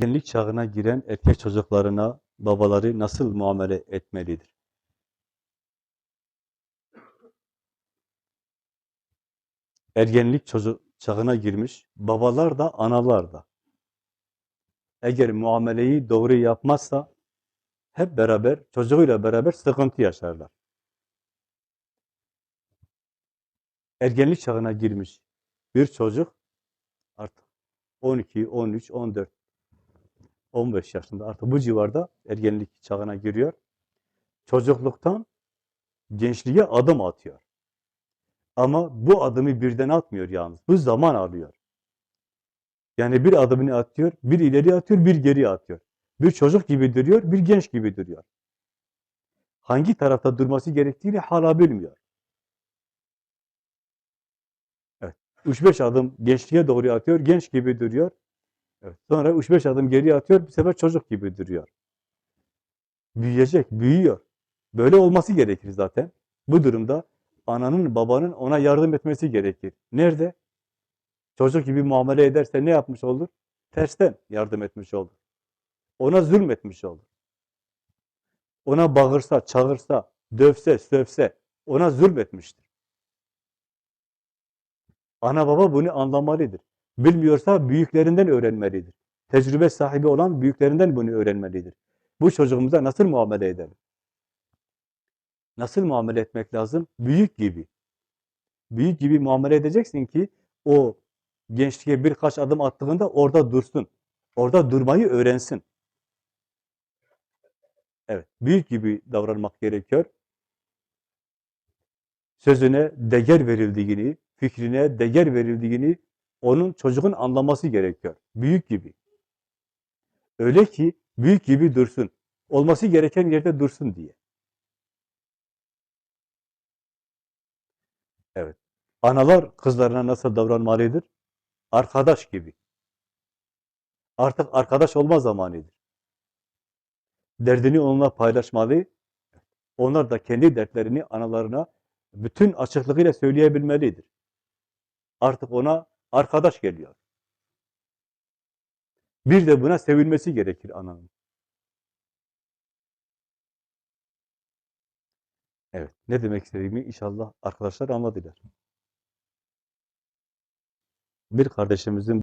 Ergenlik çağına giren erkek çocuklarına babaları nasıl muamele etmelidir? Ergenlik çocuk çağına girmiş babalar da analar da eğer muameleyi doğru yapmazsa hep beraber çocuğuyla beraber sıkıntı yaşarlar. Ergenlik çağına girmiş bir çocuk artık 12, 13, 14 15 yaşında artık bu civarda ergenlik çağına giriyor. Çocukluktan gençliğe adım atıyor. Ama bu adımı birden atmıyor yalnız. Bu zaman alıyor. Yani bir adımını atıyor, bir ileri atıyor, bir geri atıyor. Bir çocuk gibi duruyor, bir genç gibi duruyor. Hangi tarafta durması gerektiğini hala bilmiyor. Evet. 3-5 adım gençliğe doğru atıyor, genç gibi duruyor. Evet. Sonra 3-5 adım geri atıyor, bu sefer çocuk gibi duruyor. Büyüyecek, büyüyor. Böyle olması gerekir zaten. Bu durumda ananın, babanın ona yardım etmesi gerekir. Nerede? Çocuk gibi muamele ederse ne yapmış olur? Tersten yardım etmiş olur. Ona zulmetmiş olur. Ona bağırsa, çağırsa, dövse, sövse ona zulmetmiştir. Ana baba bunu anlamalıdır. Bilmiyorsa büyüklerinden öğrenmelidir. Tecrübe sahibi olan büyüklerinden bunu öğrenmelidir. Bu çocuğumuza nasıl muamele edelim? Nasıl muamele etmek lazım? Büyük gibi. Büyük gibi muamele edeceksin ki o gençliğe birkaç adım attığında orada dursun. Orada durmayı öğrensin. Evet, büyük gibi davranmak gerekiyor. Sözüne değer verildiğini, fikrine değer verildiğini onun çocuğun anlaması gerekiyor. Büyük gibi. Öyle ki büyük gibi dursun. Olması gereken yerde dursun diye. Evet. Analar kızlarına nasıl davranmalıdır? Arkadaş gibi. Artık arkadaş olma zamanıdır. Derdini onunla paylaşmalı. Onlar da kendi dertlerini analarına bütün açıklığıyla söyleyebilmelidir. Artık ona arkadaş geliyor. Bir de buna sevilmesi gerekir ananın. Evet, ne demek istediğimi inşallah arkadaşlar anladılar. Bir kardeşimizin